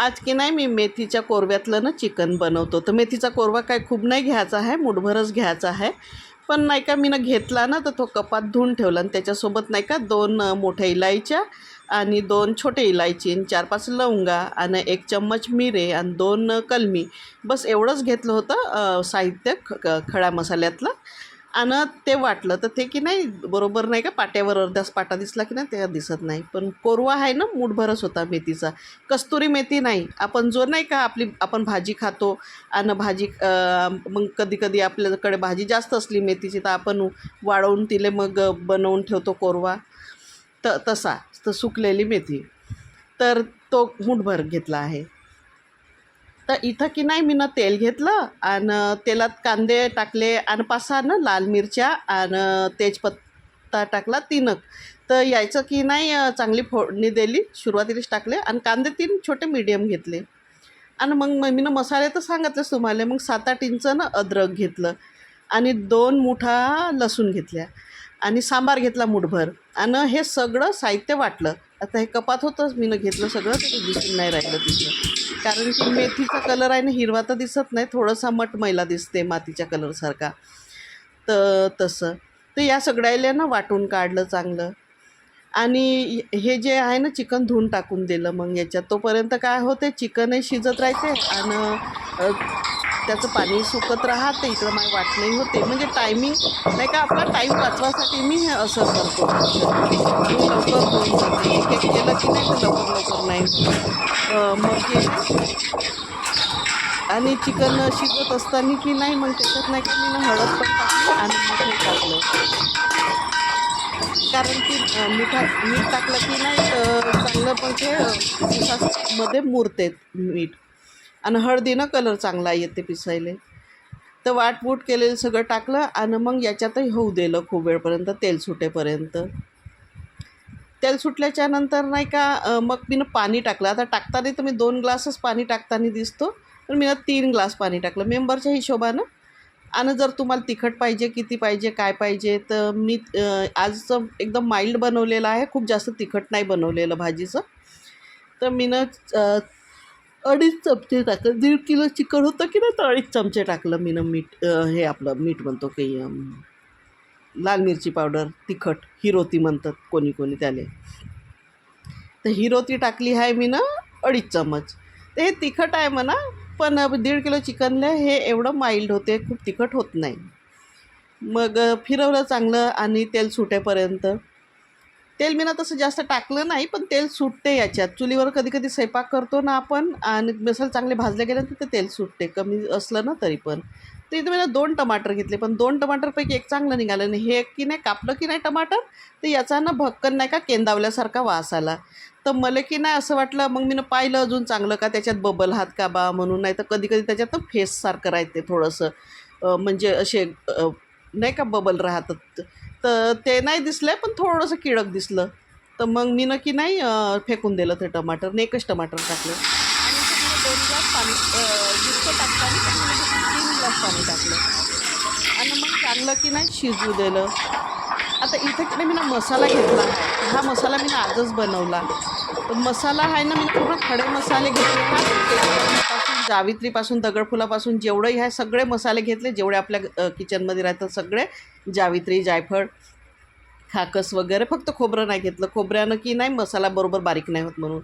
आज की नाही मी मेथीच्या कोरव्यातलं ना चिकन बनवतो. तर मेथीचा कोरवा काय खूप नाही घ्यायचा आहे मुठभरच घ्यायचा आहे. पण नाही का मी ना घेतला ना तर तो कपात धुवून ठेवला आणि त्याच्यासोबत नाही का दोन मोठ्या इलायच्या आणि दोन छोटे इलायची आणि चार पाच लवंगा आणि एक चम्मच मिरे आणि दोन कलमी. बस एवढंच घेतलं होतं साहित्य ख खडा मसाल्यातलं. आणि ते वाटलं तर ते की नाही बरोबर नाही का? पाट्यावर अर्ध्याच पाटा दिसला की नाही ते दिसत नाही. पण कोरवा आहे ना मूठभरच होता मेथीचा. कस्तुरी मेथी नाही. आपण जो नाही का आपली आपण भाजी खातो आणि भाजी मग कधी कधी आपल्याकडे भाजी जास्त असली मेथीची तर आपण वाळवून तिले मग बनवून ठेवतो कोरवा. त तसा तर सुकलेली मेथी. तर तो मूठभर घेतला आहे. तर इथं की नाही मी ना तेल घेतलं आणि तेलात कांदे टाकले आणि पासानं लाल मिरच्या आणि तेजपत्ता टाकला तीनक तर यायचं की नाही चांगली फोडणी दिली सुरुवातीलाच टाकले आणि कांदे तीन छोटे मीडियम घेतले. आणि मग मग मी ना मसाले तर सांगितलेच तुम्हाला मग सात आठ इंचनं अद्रक घेतलं आणि दोन मुठा लसूण घेतल्या आणि सांबार घेतला मुठभर. आणि हे सगळं साहित्य वाटलं. आता हे कपात होतंच मीनं घेतलं सगळं ते दिसून नाही राहिलं तिथलं कारण की मेथीचा कलर आहे ना हिरवा तर दिसत नाही थोडासा मटमैला दिसते मातीच्या कलरसारखा तर तसं. तर या सगळ्याला ना वाटून काढलं चांगलं. आणि हे जे आहे ना चिकन धुवून टाकून दिलं मग याच्यात. तोपर्यंत काय होते चिकनही शिजत राहते आणि त्याचं पाणी सुकत राहते इकडं माझी वाट नाही होते. म्हणजे टायमिंग नाही का आपला टाईम वाचवासाठी मी हे असं करतो. लवकर होऊन जाते एक एक केलं की नाही तर लवकर लवकर नाही. मग हे आणि चिकन शिजत असताना की नाही मग त्याच्यात नाही का मी हळद पण टाकली आणि मीठ टाकलं. कारण की मिठा मीठ टाकलं की नाही तर चांगलं पण ते मध्ये मुरते मीठ. आणि हळदीनं कलर चांगला येते पिसायले. तर वाटपूट केलेलं सगळं टाकलं आणि मग याच्यातही होऊ दिलं खूप वेळपर्यंत तेल सुटेपर्यंत. तेल सुटल्याच्या नंतर नाही का मग मी पाणी टाकलं. आता टाकताना तर मी दोन ग्लासच पाणी टाकताना दिसतो पण मी तीन ग्लास पाणी टाकलं मेंबरच्या हिशोबानं. आणि जर तुम्हाला तिखट पाहिजे किती पाहिजे काय पाहिजे तर मी आजचं एकदम माइल्ड बनवलेलं आहे. खूप जास्त तिखट नाही बनवलेलं भाजीचं. तर मी अडीच चमचे टाकलं. दीड किलो चिकन होतं की नाही तर अडीच चमचे टाकलं मी ना मीठ हे आपलं मीठ म्हणतो की लाल मिरची पावडर तिखट हिरोती म्हणतात कोणी कोणी त्याले. तर हिरोती टाकली आहे मी ना अडीच चमच. तर हे तिखट आहे म्हणा पण दीड किलो चिकनला हे एवढं माइल्ड होते खूप तिखट होत नाही. मग फिरवलं चांगलं आणि तेल सुटेपर्यंत तेल मी ना तसं जास्त टाकलं नाही पण तेल सुटते याच्यात. चुलीवर कधी कधी स्वयंपाक करतो ना आपण आणि मसाले चांगले भाजले गेल्यानंतर ते तेल सुटते. कमी असलं ना तरी पण. तर इथे मी ना दोन टमाटर घेतले पण दोन टमाटरपैकी एक चांगलं निघालं आणि हे की नाही कापलं की नाही टमाटर? तर याचा ना भक्कन नाही का केंदावल्यासारखा वास आला. तर मला की नाही असं वाटलं मग मी ना पाहिलं अजून चांगलं का त्याच्यात बबल हात का बा म्हणून नाही तर कधी कधी त्याच्यात फेससारखं राहते थोडंसं. म्हणजे असे नाही का बबल राहतात. तर ते नाही दिसलं पण थोडंसं किडक दिसलं. तर मग मी ना की नाही फेकून दिलं ते टमाटर. आणि एकच टमाटर टाकलं. आणि इथे मी दोन ग्लास पाणी जितकं टाकताना तीन ग्लास पाणी टाकलं. आणि मग चांगलं की नाही शिजू दिलं. आता इथे की नाही मी ना मसाला घेतला. हा मसाला मी आजच बनवला. मसाला आहे ना मी पूर्ण खडे मसाले घेतले पासून जावित्रीपासून दगडफुलापासून जेवढे आहे सगळे मसाले घेतले जेवढे आपल्या किचनमध्ये राहतात सगळे जावित्री जायफळ खाकस वगैरे फक्त खोबरं नाही घेतलं. खोबऱ्यानं की नाही मसाला बरोबर बारीक नाही होत म्हणून.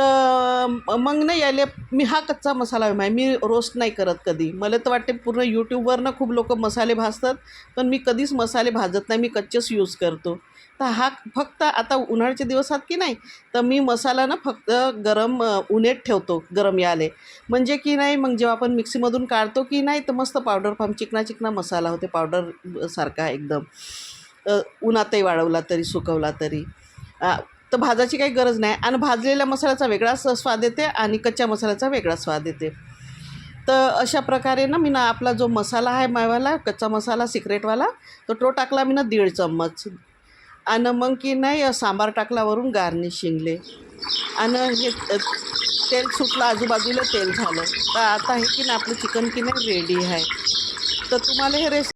तर मग नाही यायले मी हा कच्चा मसाला आहे मी रोस्ट नाही करत कधी. मला तर वाटते पूर्ण यूट्यूबवरनं खूप लोक मसाले भाजतात पण मी कधीच मसाले भाजत नाही. मी कच्चेच यूज करतो. तर हा फक्त आता उन्हाळ्याच्या दिवसात की नाही तर मी मसाला ना फक्त गरम उन्हेत ठेवतो गरम याले. म्हणजे की नाही मग जेव्हा आपण मिक्सीमधून काढतो की नाही तर मस्त पावडर फार्म चिकना चिकना मसाला होते. पावडर सारखा एकदम. उन्हातही वाळवला तरी सुकवला तरी. तर भाजायची काही गरज नाही. आणि भाजलेल्या मसाल्याचा वेगळाच स्वाद येते आणि कच्च्या मसाल्याचा वेगळा स्वाद येते. तर अशा प्रकारे ना मी ना आपला जो मसाला आहे मायवाला कच्चा मसाला सिक्रेटवाला तर तो टाकला मी ना दीड चम्मच. आणि मग की नाही सांबार टाकला वरून गार्निशिंगले आणि हे तेल सुटलं आजूबाजूला तेल झालं. तर आता हे की ना आपलं चिकन की नाही रेडी आहे. तर तुम्हाला हे रेसिपी